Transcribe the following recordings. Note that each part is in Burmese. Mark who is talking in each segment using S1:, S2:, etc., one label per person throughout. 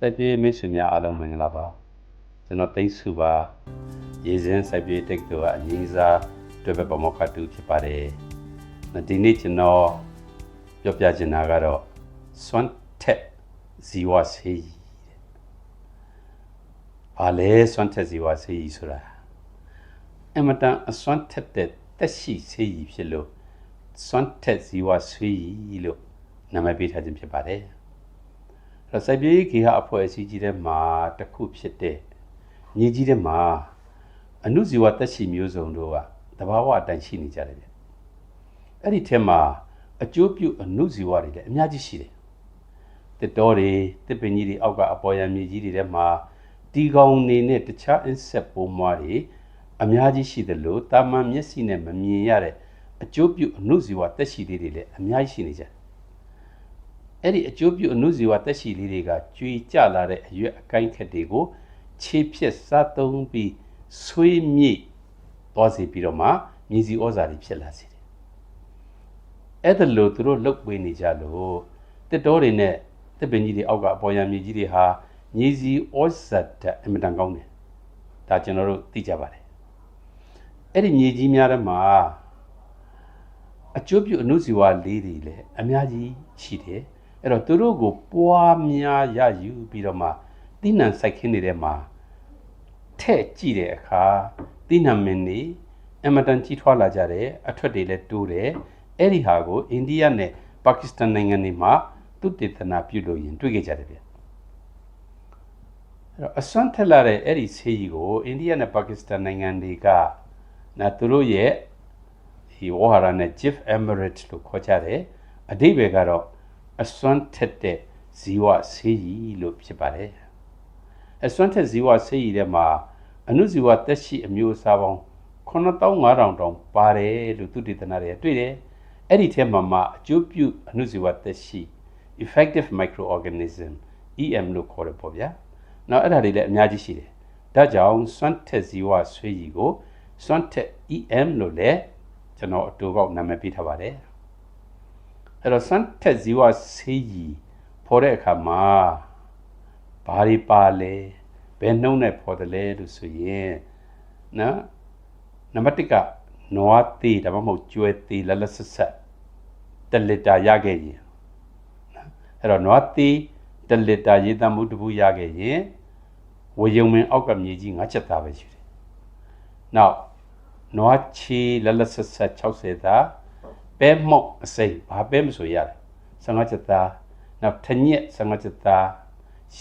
S1: စိုက်ပြေးမိတ်ဆွေများအားလုံးမင်္ဂလာပါကျွန်တော်သိန်းစုပါရေစင်းစိုက်ပြေးတက်တူကအငင်းစားတွေ့ပဲပမောက္ခတူဖြစ်ပါတယ်ဒီနေ့ကျွန်တော်ပြောပြချင်တာကတော့စွမ်းထက်ဇီဝဆေးကြီးဘာလဲစွမ်းထက်ဇီဝဆေးကြီးဆိုတာအမတန်အစွမ်းထက်တဲ့တက်ရှိဆေးကြီးဖြစ်လို့စွမ်းထက်ဇီဝဆေးကြီးလို့နာမည်ပေးထားခြင်းဖြစ်ပါတယ်အဲ့ တော့စိုက်ပြေးဂေဟအဖွဲ့အစည်းကြီးထဲမှာတစ်ခုဖြစ်တဲ့ညီကြီးထဲမှာအနုဇီဝတက်ရှိမျိုးစုံတို့ကတဘာဝအတိုင်းရှိနေကြတယ်ဗျအဲ့ဒီထဲမှာအကျိုးပြုအနုဇီဝတွေလည်းအများကြီးရှိတယ်တစ်တော်တွေတစ်ပင်ကြီးတွေအောက်ကအပေါ်ယံမြေကြီးတွေထဲမှာတီကောင်နေနဲ့တခြား insect ပိုးမွားတွေအများကြီးရှိတယ်လို့တာမန်မျက်စိနဲ့မမြင်ရတဲ့အကျိုးပြုအနုဇီဝတက်ရှိလေးတွေလည်းအများကြီးရှိနေကြတယ် အဲ့ဒီအကျိုးပြုအနုဇီဝတက်ရှိလေးတွေကကျွေကြလာတဲ့အရွက်အကိုင်းခက်တွေကိုခြေဖြက်စားသုံးပြီးဆွေးမြေ့သွားစေပြီးတော့မှမြေစီဩဇာတွေဖြစ်လာစေတယ်အဲ့ဒါလို့သူတို့လှုပ်ပေးနေကြလို့တစ်တော်တွေနဲ့တစ်ပင်ကြီးတွေအောက်ကအပေါ်ယံမြေကြီးတွေဟာမြေစီဩဇာဓာတ်အင်မတန်ကောင်းတယ်ဒါကျွန်တော်တို့သိကြပါတယ်အဲ့ဒီမြေကြီးများထဲမှာအကျိုးပြုအနုဇီဝလေးတွေလည်းအများကြီးရှိတယ် အဲ့တော့သူတို့ကိုပွားများရယူပြီးတော့မှတိနံစိုက်ခင်းနေတဲ့မှာထဲ့ကြည့်တဲ့အခါတိနံမင်းနေအမတန်ကြီးထွားလာကြတယ်အထွတ်တွေလည်းတိုးတယ်အဲ့ဒီဟာကိုအိန္ဒိယနဲ့ပါကစ္စတန်နိုင်ငံတွေမှာသူတေသနာပြုလို့ရင်တွေ့ခဲ့ကြတယ်ဗျအဲ့တော့အစွမ်းထက်လာတဲ့အဲ့ဒီဆေးကြီးကိုအိန္ဒိယနဲ့ပါကစ္စတန်နိုင်ငံတွေကနာသူတို့ရဲ့ဒီဝါဟာရနဲ့ GIF Emirate လို့ခေါ်ကြတယ်အဓိပ္ပာယ်ကတော့ အစွမ်းထက်တဲ့ဇီဝဆေးကြီးလို့ဖြစ်ပါတယ်အစွမ်းထက်ဇီဝဆေးကြီးထဲမှာအနုဇီဝသက်ရှိအမျိုးအစားပေါင်း9500တောင်ပါတယ်လို့သူတည်တနာတွေတွေ့တယ်အဲ့ဒီထဲမှာမှအကျိုးပြုအနုဇီဝသက်ရှိ effective microorganism EM လို့ခေါ်တယ်ပေါ့ဗျာနောက်အဲ့ဒါတွေလည်းအများကြီးရှိတယ်ဒါကြောင့်စွမ်းထက်ဇီဝဆွေးကြီးကိုစွမ်းထက် EM လို့လည်းကျွန်တော်အတူကောက်နာမည်ပေးထားပါတယ် အဲ့တော့စွမ်းထက်ဇီဝဆေးကြီးဖော်တဲ့အခါမှာဘာတွေပါလဲဘယ်နှုံးနဲ့ဖော်တယ်လဲလို့ဆိုရင်နော်နံပါတ်1ကနွားသေးဒါမှမဟုတ်ကျွဲသေးလက်လက်ဆက်ဆက်တလီတာရခဲ့ရင်အဲ့တော့နွားသေးတလီတာရေတမှုတပူရခဲ့ရင်ဝေယုံမင်းအောက်ကမြေကြီးငါးချက်သားပဲရှိတယ်။နောက်နွားချီလက်လက်ဆက်ဆက်60သား ပဲမော့အစိမ့်ဘာပဲမဆိုရတယ်။15ချက်သားနောက်ထညက်15ချက်သား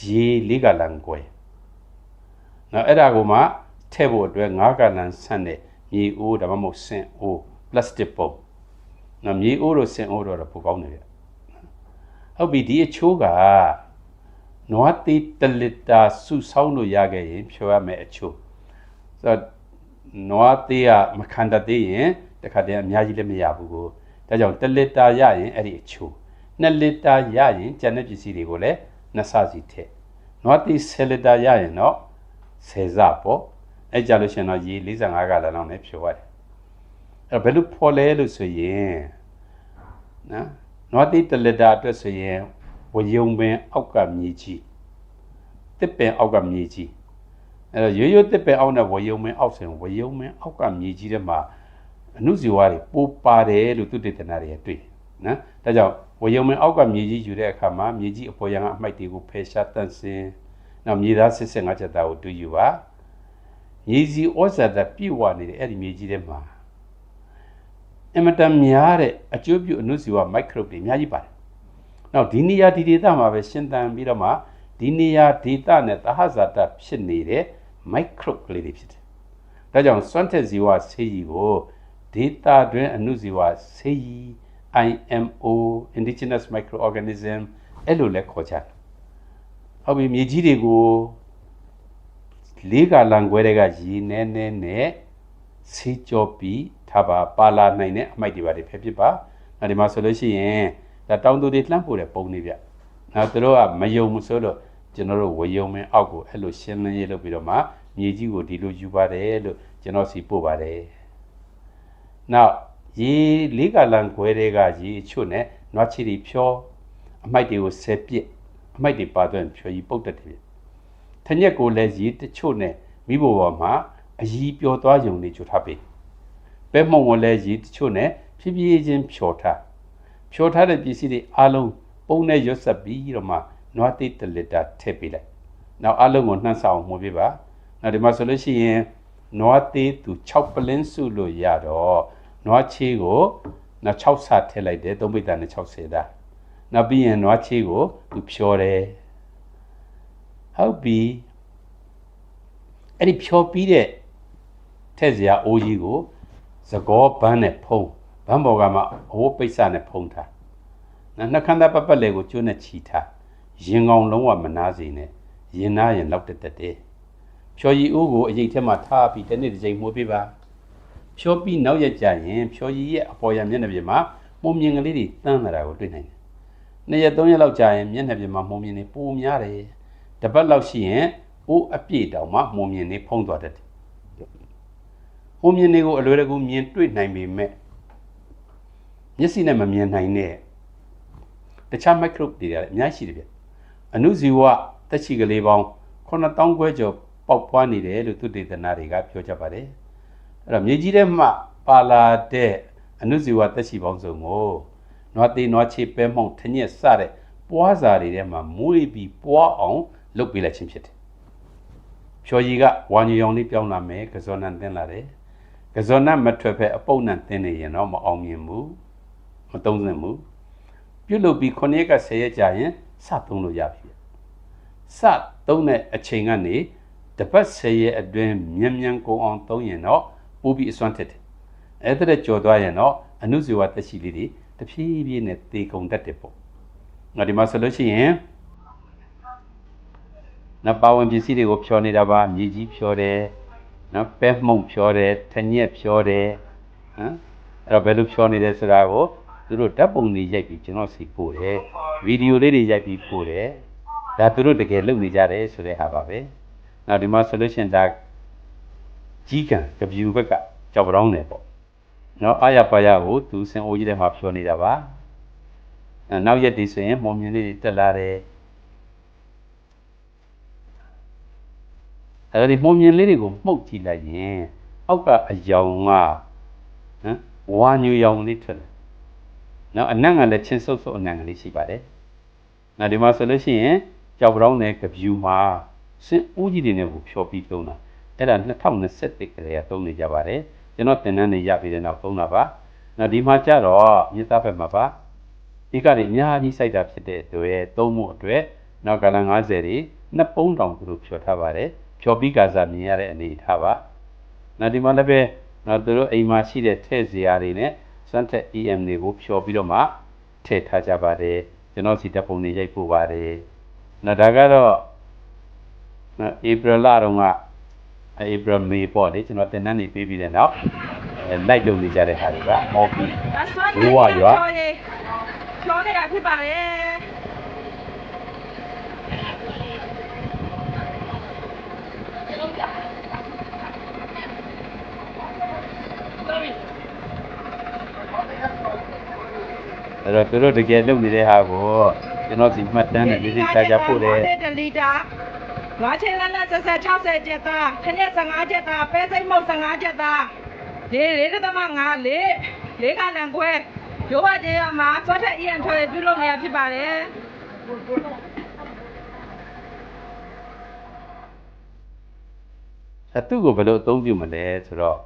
S1: ရေလေးကလန်ကွယ်နောက်အဲ့ဒါကိုမှထည့်ဖို့အတွက်9ကလန်ဆန့်တဲ့မြေအိုးဒါမှမဟုတ်ဆင်အိုးပလတ်စတစ်ပုံနော်မြေအိုးတို့ဆင်အိုးတို့တော့ပိုကောင်းတယ်ဗျဟုတ်ပြီဒီအချိုးကနွားသေးတလီတာစုဆောင်းလို့ရခဲ့ရင်ဖြောရမယ်အချိုးဆိုတော့နွားသေးကမခံတတ်သေးရင်တခါတည်းအများကြီးလည်းမရဘူးကို ဒါကြောင့်တလီတာရရင်အဲ့ဒီအချိုး2လီတာရရင်ကျန်တဲ့ပစ္စည်းတွေကိုလည်းနှစ်ဆစီထည့်နွားသေး10လီတာရရင်တော့10စပေါ့အဲ့ကြလို့ရှင်တော့ရေ45ကလည်းတော့လည်းဖြိုရတယ်အဲ့ဘယ်လိုဖော်လဲလို့ဆိုရင်နော်နွားတိတလတာအတွက်ဆိုရင်ဝယုံပင်အောက်ကမြေကြီးတစ်ပင်အောက်ကမြေကြီးအဲ့တော့ရိုးရိုးတစ်ပင်အောက်နဲ့ဝယုံပင်အောက်ဆိုရင်ဝယုံပင်အောက်ကမြေကြီးထဲမှာ အနုဇီဝတွေပိုးပါတယ်လို့သူတေသနာတွေတွေ့နော်ဒါကြောင့်ဝယုံပင်အောက်ကမြေကြီးယူတဲ့အခါမှာမြေကြီးအပေါ်ရန်အမိုက်တွေကိုဖယ်ရှားတန့်စင်နောက်မြေသားစစ်စစ်ငါးချက်သားကိုတူယူပါမြေစီဩဇာတပြည့်ဝနေတဲ့အဲ့ဒီမြေကြီးထဲမှာအမတန်များတဲ့အကျိုးပြုအနုဇီဝမိုက်ခရုပ်တွေအများကြီးပါတယ်။နောက်ဒီနေရာဒီဒေသမှာပဲရှင်းတန်ပြီးတော့မှဒီနေရာဒေသနဲ့သဟဇာတဖြစ်နေတဲ့မိုက်ခရုပ်ကလေးတွေဖြစ်တယ်။ဒါကြောင့်စွမ်းထက်ဇီဝဆေးကြီးကို ဒေသတွင်းအနုဇီဝဆေးကြီး IMO indigenous microorganism အဲ့လိုလဲခေါ်ကြတယ်။ဟုတ်ပြီမြေကြီးတွေကိုလေးကလံခွဲတဲ့ကရေနဲနဲနဲ့ဆေးကြောပြီးထားပါပါလာနိုင်တဲ့အမိုက်တွေပါတွေဖယ်ဖြစ်ပါနောက်ဒီမှာဆိုလို့ရှိရင်ဒါတောင်သူတွေလှမ်းပို့တဲ့ပုံတွေဗျနောက်သူတို့ကမယုံမဆိုးလို့ကျွန်တော်တို့ဝယုံမင်းအောက်ကိုအဲ့လိုရှင်းလင်းရေးလုပ်ပြီးတော့မှမြေကြီးကိုဒီလိုယူပါတယ်လို့ကျွန်တော်စီပို့ပါတယ် နောက်ရေလေးကလံခွဲတဲ့ကရေအချွတ်နဲ့နွားချီတွေဖြောအမိုက်တွေကိုဆယ်ပစ်အမိုက်တွေပါတော့ရင်ဖြော်ကြီးပုတ်တတ်တယ်ထညက်ကိုလည်းရေတချို့နဲ့မိဘပေါ်မှာအကြီးပျော်သွားကြုံနေကြထားပြီပဲမုံကိုလည်းရေတချို့နဲ့ဖြည်းဖြည်းချင်းဖြော်ထားဖြော်ထားတဲ့ပစ္စည်းတွေအလုံးပုံနဲ့ရွတ်ဆက်ပြီးတော့မှနွားတိတ်တလစ်တာထည့်ပေးလိုက်နောက်အလုံးကိုနှမ်းဆောင်မှုပြပါနောက်ဒီမှာဆိုလို့ရှိရင်နွားသေးသူ6ပလင်းစုလို့ရတော့ နွားချေးကိုနောက်6ဆထည့်လိုက်တယ်သုံးပိတ်တာနဲ့60တာနောက်ပြီးရင်နွားချေးကိုသူဖြော်တယ်ဟုတ်ပြီအဲ့ဒီဖြော်ပြီးတဲ့ထက်စရာအိုးကြီးကိုသကောဘန်းနဲ့ဖုံးဘန်းပေါ်ကမှအဝတ်ပိတ်စနဲ့ဖုံးထားနောက်နှခမ်းသားပပတ်လေကိုကျွန်းနဲ့ချီထားရင်ကောင်လုံးဝမနာစေနဲ့ရင်နာရင်လောက်တက်တက်တယ်ဖြော်ရီအိုးကိုအရေးထဲမှာထားပြီးတစ်နေ့တစ်ချိန်မှုပေးပါ ဖြောပြီးနောက်ရက်ကျရင်ဖြော်ရီရဲ့အပေါ်ရမျက်နှာပြင်မှာမှုံမြင်ကလေးတွေတန်းလာတာကိုတွေ့နိုင်တယ်နှစ်ရက်သုံးရက်လောက်ကြာရင်မျက်နှာပြင်မှာမှုံမြင်တွေပိုများတယ်တပတ်လောက်ရှိရင်အိုးအပြည့်တောင်မှမှုံမြင်တွေဖုံးသွားတတ်တယ်မှုံမြင်တွေကိုအလွယ်တကူမြင်တွေ့နိုင်ပေမဲ့မျက်စိနဲ့မမြင်နိုင်တဲ့တခြား microbe တွေလည်းအများကြီးရှိတယ်ဗျအနုဇီဝတက်ချီကလေးပေါင်း9000ခွဲကျော်ပေါက်ပွားနေတယ်လို့သူတေသနာတွေကပြောကြပါတယ် အဲ့တော့မြေကြီးထဲမှာပါလာတဲ့အနုဇီဝတက်ချီပေါင်းစုံကိုနွားသေးနွားချေပဲမှုန့်ထညက်စတဲ့ပွားစာတွေထဲမှာမွေးပြီးပွားအောင်လုပ်ပေးလိုက်ခြင်းဖြစ်တယ်ဖြော်ရီကဝါညူရောင်လေးပြောင်းလာမယ်ကစောနန်တင်လာတယ်ကစောနန်မထွက်ဖက်အပုတ်နန်တင်နေရင်တော့မအောင်မြင်ဘူးမသုံးသင့်ဘူးပြုတ်လုပ်ပြီး9ရက်က10ရက်ကြာရင်စသုံးလို့ရပြီစသုံးတဲ့အချိန်ကနေတပတ်10ရက်အတွင်းမြန်မြန်ကုန်အောင်သုံးရင်တော့ ပိုးပြီးအစွမ်းထက်တယ်အဲ့ဒါကြော်သွားရင်တော့အနုဇီဝသက်ရှိလေးတွေတဖြည်းဖြည်းနဲ့တေကုန်တတ်တယ်ပေါ့ငါဒီမှာဆိုလို့ရှိရင်နပါဝင်ပစ္စည်းတွေကိုဖြောနေတာပါမြေကြီးဖြောတယ်နော်ပဲမှုန့်ဖြောတယ်ထညက်ဖြောတယ်ဟမ်အဲ့တော့ဘယ်လိုဖြောနေတယ်ဆိုတာကိုသူတို့ဓာတ်ပုံတွေရိုက်ပြီးကျွန်တော်စီပို့တယ်ဗီဒီယိုလေးတွေရိုက်ပြီးပို့တယ်ဒါသူတို့တကယ်လုပ်နေကြတယ်ဆိုတဲ့ဟာပါပဲနောက်ဒီမှာဆိုလို့ရှိရင်ဒါ ကြီးကံကပြူဘက်ကကြောက်ပြောင်းတယ်ပေါ့နော်အာရပါရကိုသူစင်အိုးကြီးထဲမှာဖြောနေတာပါအဲနောက်ရက်ဒီဆိုရင်မုံမြင်လေးတွေတက်လာတယ်အဲဒီမုံမြင်လေးတွေကိုမှုတ်ကြည့်လိုက်ရင်အောက်ကအယောင်ကဟမ်ဝါညူယောင်လေးထွက်တယ်နော်အနံ့ကလည်းချင်းဆုပ်ဆုပ်အနံ့ကလေးရှိပါတယ်နောက်ဒီမှာဆိုလို့ရှိရင်ကြောက်ပြောင်းတဲ့ကပြူမှာစင်ဦးကြီးတွေနဲ့ကိုဖြောပြီးသုံးတာ အဲ့ဒါ2021ကလေးကသုံးနေကြပါတယ်ကျွန်တော်တင်နန်းနေရပြီးတဲ့နောက်သုံးတာပါနောက်ဒီမှာကြတော့မြေသားဘက်မှာပါဒီကနေ့အများကြီးစိုက်တာဖြစ်တဲ့အတွက်သုံးမှုအတွက်နောက်ကလန်90တွေနှစ်ပုံးတောင်သူတို့ဖြောထားပါတယ်ဖြောပြီးကစားမြင်ရတဲ့အနေထားပါနောက်ဒီမှာလည်းပဲနောက်သူတို့အိမ်မှာရှိတဲ့ထဲ့စရာတွေနဲ့စမ်းထက် EM တွေကိုဖြောပြီးတော့မှထည့်ထားကြပါတယ်ကျွန်တော်စီတပ်ပုံတွေရိုက်ပို့ပါတယ်နောက်ဒါကတော့နော်ဧပြီလတုန်းက ဧပြီမေပေါ့လေကျွန်တော်တင်နန်းနေပြီးပြီးတဲ့နောက်အဲလိုက်လုပ်နေကြတဲ့ဟာတွေကမော်ပြီးဘိုးဝရွာ
S2: ပြောနေတာဖြစ်ပါလေ
S1: အဲ့တော့သူတို့တကယ်လုပ်နေတဲ့ဟာကိုကျွန်တော်စီမှတ်တမ်းနဲ့ဒီစိတ်ချကြပို့တယ်
S2: တလီတာ ငါးချင်းလက်လက်ဆက်ဆက်60ကျက်သားခရက်15ကျက်သားပဲစိတ်မုတ်15ကျက်သားဒီလေးတစ်သမငါလေးလေးကလန်ခွဲရိုးပါကျေးရမှာသွတ်ထက်အရင်ထွက်ပြုလုပ်နေရဖြစ်ပါတယ်
S1: အသူ့ကိုဘယ်လိုအသုံးပြုမလဲဆိုတော့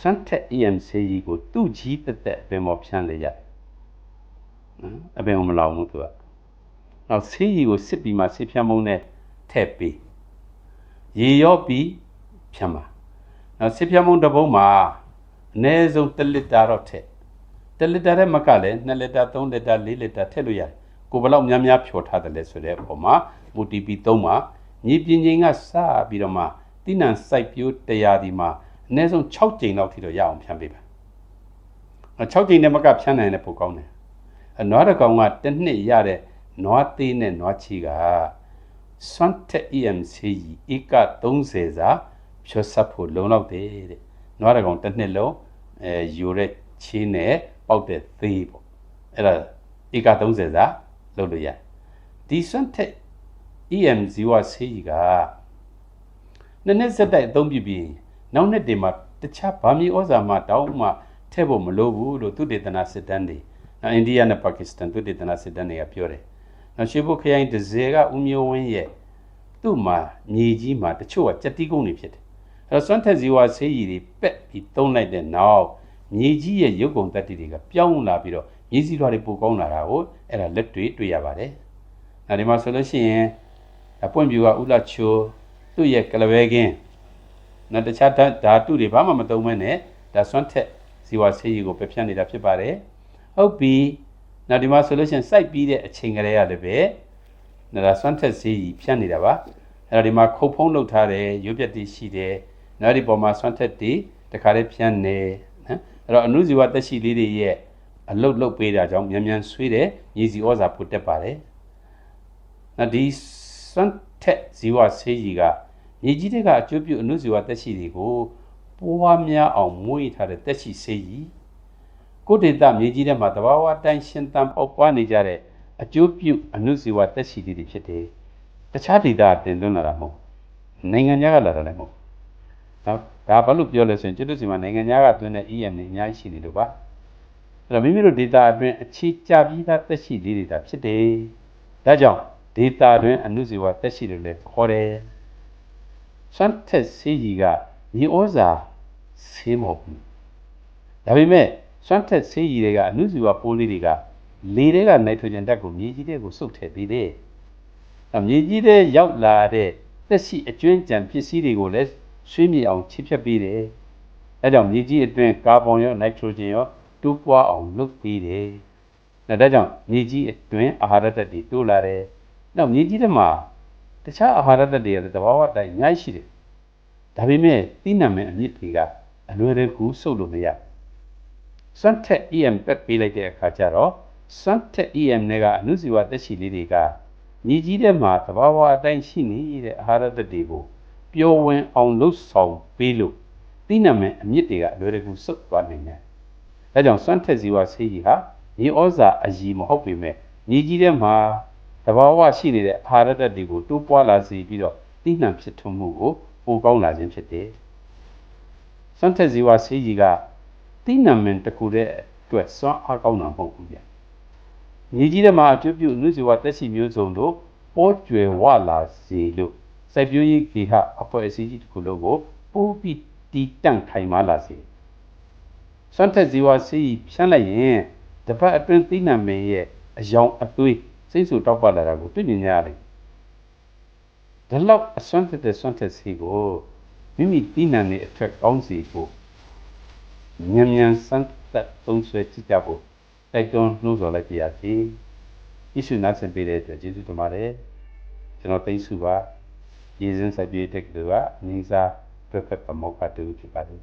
S1: စမ်းထက် EMC ကြီးကိုသူ့ကြီးတက်တက်အပင်ပေါ်ဖြန်းလေရတယ်နော်အပင်မလောင်ဘူးသူကနောက်ဆေးကြီးကိုစစ်ပြီးမှဆေးဖြန်းမုံနဲ့ ထည့်ပေးရေရောပြီးဖြန်းပါနောက်ဆေးဖြန်းမုံတစ်ပုံးမှာအနည်းဆုံး1လီတာတော့ထည့်1လီတာနဲ့မကလည်း2လီတာ3လီတာ4လီတာထည့်လို့ရတယ်ကိုဘယ်လောက်များများဖြော်ထားတယ်လဲဆိုတဲ့အပေါ်မှာမူတီပီ3မှာညီပြင်းချင်းကစပြီးတော့မှတိနံစိုက်ပျိုးတရားဒီမှာအနည်းဆုံး6ကြိမ်လောက်ထိတော့ရအောင်ဖြန်းပေးပါအဲ6ကြိမ်နဲ့မကဖြန်းနိုင်တဲ့ပိုကောင်းတယ်အနွားတစ်ကောင်ကတစ်နှစ်ရတဲ့နွားသေးနဲ့နွားချီက စွမ်းတက် EMC ကြီးဧက30စာဖြောဆက်ဖို့လုံလောက်တယ်တဲ့နွားတစ်ကောင်တစ်နှစ်လုံးအဲယူတဲ့ချီးနဲ့ပေါက်တဲ့သေးပေါ့အဲ့ဒါဧက30စာလုပ်လို့ရတယ်ဒီဒီစွန့်ထက် EM ဇီဝဆေးကြီးကနှစ်နှစ်ဆက်တိုက်အသုံးပြုပြီးနောက်နှစ်တည်းမှာတခြားဗာမီဩဇာမှတောင်းမှထည့်ဖို့မလိုဘူးလို့သူတေသနာစစ်တမ်းတွေနော်အိန္ဒိယနဲ့ပါကစ္စတန်သူတေသနာစစ်တမ်းတွေကပြောတယ်။ နော်ရှေးဘုခရိုင်ဒဇယ်ကဦးမျိုးဝင်းရဲ့သူ့မှာမြေကြီးမှာတချို့ကကြက်တီးကုန်းတွေဖြစ်တယ်။အဲတော့စွန့်ထက်ဇီဝဆေးကြီးတွေပက်ပြီးသုံးလိုက်တဲ့နောက်မြေကြီးရဲ့ရုပ်ကုန်တက်တီတွေကပြောင်းလာပြီးတော့မြေစည်းလွှာတွေပိုကောင်းလာတာကိုအဲ့ဒါလက်တွေ့တွေ့ရပါတယ်။နောက်ဒီမှာဆိုလို့ရှိရင်အပွင့်ပြူကဥလချိုသူ့ရဲ့ကလဘဲကင်းနောက်တခြားဓာတုတွေဘာမှမသုံးမဲနဲ့ဒါစွန့်ထက်ဇီဝဆေးရည်ကိုပြဖြတ်နေတာဖြစ်ပါတယ်ဟုတ်ပြီ နောက်ဒီမှာဆိုလို့ရှိရင်စိုက်ပြီးတဲ့အချိန်ကလေးရတယ်ပဲနော်ဒါစွန့်ထက်ဈေးကြီးဖြတ်နေတာပါအဲ့တော့ဒီမှာခုတ်ဖုံးလုပ်ထားတယ်ရုပ်ပြက်တီရှိတယ်နောက်ဒီပေါ်မှာစွန့်ထက်တီတခါလေးဖြန့်နေနော်အဲ့တော့အနုဇီဝတက်ရှိလေးတွေရဲ့အလုတ်လုတ်ပေးတာကြောင့်မြန်မြန်ဆွေးတယ်မြေစီဩဇာပိုတက်ပါတယ်နော်ဒီစွန့်ထက်ဇီဝဆေးကြီးကမြေကြီးတွေကအကျိုးပြုအနုဇီဝတက်ရှိတွေကိုပွားများအောင်မွေးထားတဲ့တက်ရှိဆေးကြီး ကိုဒေတာမြေကြီးထဲမှာတဘာဝတိုင်းရှင်သန်ပေါက်ပွားနေကြတဲ့အကျိုးပြုအနုဇီဝတက်ရှိတွေဖြစ်တယ်တခြားဒေတာတင်သွင်းလာတာမဟုတ်နိုင်ငံခြားကလာတာလည်းမဟုတ်နော်ဒါဘာလို့ပြောလဲဆိုရင်ကျွတ်စီမှာနိုင်ငံခြားကသွင်းတဲ့ EM တွေအများကြီးရှိနေလို့ပါအဲ့တော့မိမိတို့ data အတွင်းအခြေကျပြီးသားတက်ရှိလေးတွေဒါဖြစ်တယ်ဒါကြောင့် data အတွင်းအနုဇီဝတက်ရှိလို့လည်းခေါ်တယ်စွမ်းထက်ဆေးကြီးကညီဩဇာဆေးမဟုတ်ဘူးဒါပေမဲ့ စွမ်းထက်ဆေးကြီးတွေကအနုဇီဝပိုးလေးတွေကလေတွေကနိုက်ထရိုဂျင်ဓာတ်ကိုမြေကြီးတွေကိုစုပ်ထည့်ပေးတယ်။အဲမြေကြီးတွေရောက်လာတဲ့သက်ရှိအကျွင်းကြံပစ္စည်းတွေကိုလည်းဆွေးမြေအောင်ချိဖြတ်ပေးတယ်။အဲကြောင့်မြေကြီးအတွင်းကာဗွန်ရောနိုက်ထရိုဂျင်ရောတိုးပွားအောင်လုပ်ပေးတယ်။ဒါကြောင့်မြေကြီးအတွင်းအာဟာရဓာတ်တွေတိုးလာတယ်။နောက်မြေကြီးထဲမှာတခြားအာဟာရဓာတ်တွေရဲ့သဘာဝတိုင်းအများကြီးရှိတယ်။ဒါပေမဲ့သိနံမဲ့အမြင့်တွေကအလွယ်တကူစုပ်လို့မရ။စွ န့်ထက် EM ပက်ပေးလိုက်တဲ့အခါကျတော့စွန့်ထက် EM တွေကအနုဇီဝသက်ရှိလေးတွေကမြေကြီးထဲမှာသဘာဝအတိုင်းရှိနေတဲ့အာဟာရဓာတ်တွေကိုပျော်ဝင်အောင်လှုပ်ဆောင်ပေးလို့သိနံမဲ့အမြင့်တွေကအလွယ်တကူစုပ်သွားနိုင်တယ်။ဒါကြောင့်စွန့်ထက်ဇီဝဆေးကြီးဟာမြေဩဇာအကြီးမဟုတ်ပေမဲ့မြေကြီးထဲမှာတဘာဝရှိနေတဲ့အာဟာရဓာတ်တွေကိုတိုးပွားလာစေပြီးတော့သိနှံဖြစ်ထွန်းမှုကိုပိုကောင်းလာခြင်းဖြစ်တယ်။စွန့်ထက်ဇီဝဆေးကြီးက သိနှံမင်တစ်ခုတည်းအတွက်စွမ်းအားကောင်းတာမဟုတ်ဘူးဗျ။မြေကြီးထဲမှာအကျိုးပြုနုဇီဝသက်ရှိမျိုးစုံတို့ပေါ်ကျွယ်ဝလာစေလို့စိုက်ပျိုးရေးဂေဟအဖွဲ့အစည်းကြီးတစ်ခုလုံးကိုပိုးပြီးတီးတန့်ခိုင်မာလာစေ။စွန့်ထက်ဇီဝဆေးကြီးဖြန်းလိုက်ရင်တပတ်အတွင်းသိနှံမင်ရဲ့အယောင်အသွေးစိတ်ဆူတောက်ပလာတာကိုတွေ့မြင်ကြရတယ်။ဒါလောက်အစွမ်းသက်တဲ့စွမ်းသက်စီကိုမိမိသိနှံနေအထက်ကောင်းစီကို မြန်မြန်စမ်းသက်သုံးဆွဲကြည့်ကြဖို့တိုက်တွန်းနှိုးဆော်လိုက်ပါရစေ။ယေရှုနာဆင်ပေးတဲ့အတွက်ကျေးဇူးတင်ပါတယ်။ကျွန်တော်သိစုပါယေဇင်းစိုက်ပြေးတဲ့ကလေးကအနည်းစားပြတ်ဖက်ပမောက္ခတူဖြစ်ပါတယ်